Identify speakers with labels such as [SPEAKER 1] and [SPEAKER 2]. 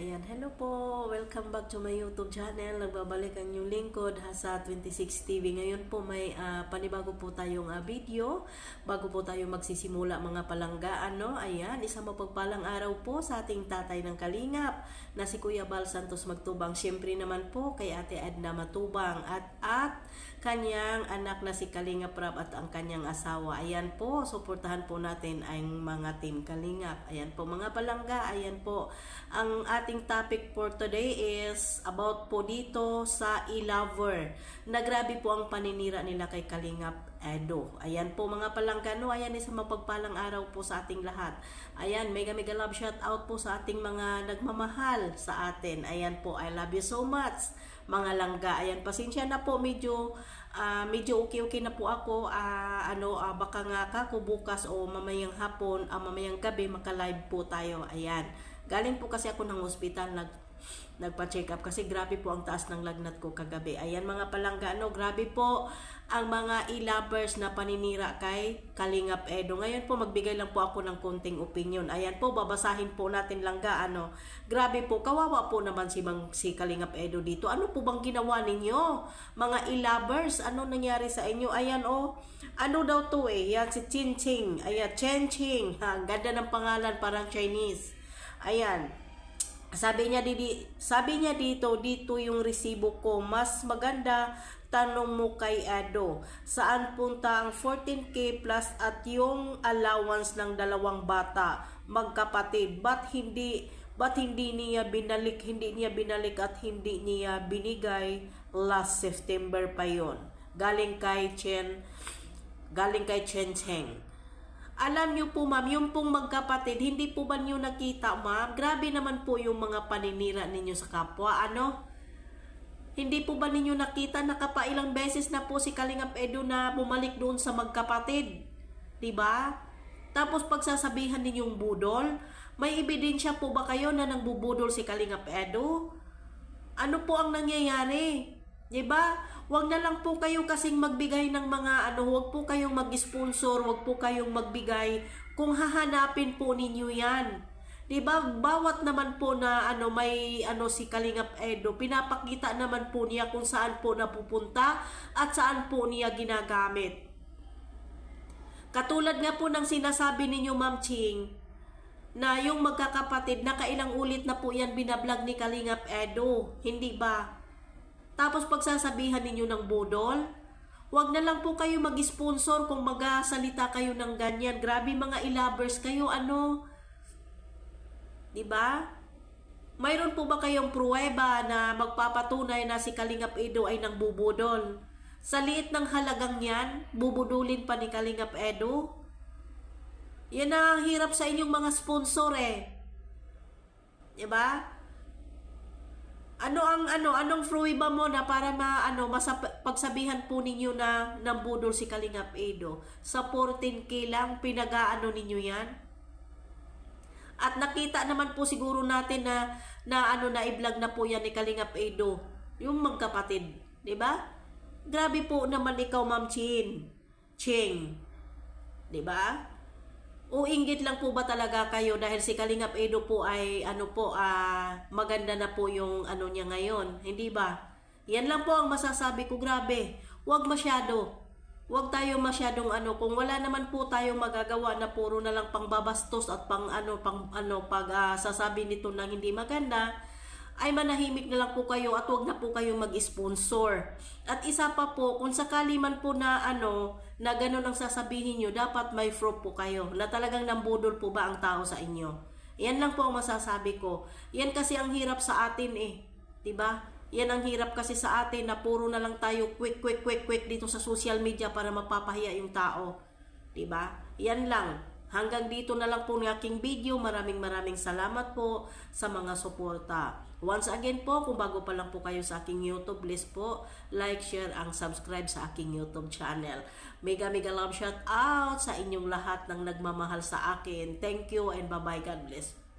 [SPEAKER 1] Ayan, hello po. Welcome back to my YouTube channel. Nagbabalik ang inyong lingkod sa 26 TV. Ngayon po may ah, panibago po tayong ah, video. Bago po tayo magsisimula mga palanggaan, no? Ayan, isang mapagpalang araw po sa ating tatay ng Kalingap na si Kuya Bal Santos Magtubang. Siyempre naman po kay Ate Edna Matubang at at kanyang anak na si Kalingap Rab at ang kanyang asawa. Ayan po, suportahan po natin ang mga team Kalingap. Ayan po mga palangga, ayan po. Ang ating topic for today is about po dito sa e-lover. Nagrabe po ang paninira nila kay Kalingap Edo. Ayan po mga palangga, no? Ayan isang mapagpalang araw po sa ating lahat. Ayan, mega mega love shout out po sa ating mga nagmamahal sa atin. Ayan po, I love you so much mga langga. Ayan, pasensya na po medyo ah, medyo okay-okay na po ako. Ah, ano, ah, baka nga kako bukas o mamayang hapon, ah, mamayang gabi maka-live po tayo. Ayan. Galing po kasi ako ng hospital nag nagpa-check up kasi grabe po ang taas ng lagnat ko kagabi. Ayan mga palangga, no, grabe po ang mga e-lovers na paninira kay Kalingap Edo. Ngayon po magbigay lang po ako ng konting opinion. Ayan po, babasahin po natin langga, ano. Grabe po, kawawa po naman si, Mang, si Kalingap Edo dito. Ano po bang ginawa ninyo? Mga e-lovers, ano nangyari sa inyo? Ayan oh, ano daw to eh, yan si Chin Ching. Ayan, Chen Ching. Ha, ganda ng pangalan, parang Chinese. Ayan, sabi niya didi, sabi niya dito, dito yung resibo ko. Mas maganda tanong mo kay Edo. Saan punta ang 14k plus at yung allowance ng dalawang bata, magkapatid? Ba't hindi ba't hindi niya binalik, hindi niya binalik at hindi niya binigay last September pa yon. Galing kay Chen galing kay Chen Cheng. Alam niyo po ma'am, yung pong magkapatid, hindi po ba niyo nakita ma'am? Grabe naman po yung mga paninira ninyo sa kapwa, ano? Hindi po ba ninyo nakita nakapailang beses na po si Kalingap Edo na bumalik doon sa magkapatid? 'Di ba? Tapos pagsasabihan ninyong budol, may ebidensya po ba kayo na nangbubudol si Kalingap Edo? Ano po ang nangyayari? 'Di ba? Huwag na lang po kayo kasing magbigay ng mga ano, huwag po kayong mag-sponsor, huwag po kayong magbigay kung hahanapin po ninyo 'yan. 'Di ba? Bawat naman po na ano may ano si Kalingap Edo, pinapakita naman po niya kung saan po napupunta at saan po niya ginagamit. Katulad nga po ng sinasabi ninyo Ma'am Ching, na yung magkakapatid, nakailang ulit na po yan binablog ni Kalingap Edo, hindi ba? Tapos pagsasabihan ninyo ng budol, wag na lang po kayo mag-sponsor kung magasalita kayo ng ganyan. Grabe mga ilabers kayo, ano? 'Di ba? Mayroon po ba kayong pruweba na magpapatunay na si Kalingap Edo ay nang bubudol? Sa liit ng halagang yan, bubudulin pa ni Kalingap Edo? Yan na ang hirap sa inyong mga sponsor eh. 'Di ba? Ano ang ano anong pruweba mo na para ma ano masap, pagsabihan po ninyo na nambudol si Kalingap Edo sa 14k lang pinagaano ninyo 'yan? At nakita naman po siguro natin na na ano na i-vlog na po 'yan ni Kalingap Edo, yung magkapatid, 'di ba? Grabe po naman ikaw Ma'am Chin. Ching. 'Di ba? O inggit lang po ba talaga kayo dahil si Kalingap Edo po ay ano po ah maganda na po yung ano niya ngayon, hindi ba? Yan lang po ang masasabi ko, grabe. Huwag masyado. Huwag tayo masyadong ano kung wala naman po tayong magagawa na puro na lang pangbabastos at pang ano pang ano pag ah, sasabi nito na hindi maganda ay manahimik na lang po kayo at huwag na po kayong mag-sponsor. At isa pa po, kung sakali man po na ano, na ganun ang sasabihin nyo, dapat may proof po kayo na talagang nambudol po ba ang tao sa inyo. Yan lang po ang masasabi ko. Yan kasi ang hirap sa atin eh. 'Di ba? Yan ang hirap kasi sa atin na puro na lang tayo quick, quick, quick, quick dito sa social media para mapapahiya yung tao. 'Di ba? Yan lang. Hanggang dito na lang po ng aking video. Maraming maraming salamat po sa mga suporta. Once again po, kung bago pa lang po kayo sa aking YouTube, please po like, share, ang subscribe sa aking YouTube channel. Mega mega love shout out sa inyong lahat ng nagmamahal sa akin. Thank you and bye-bye. God bless.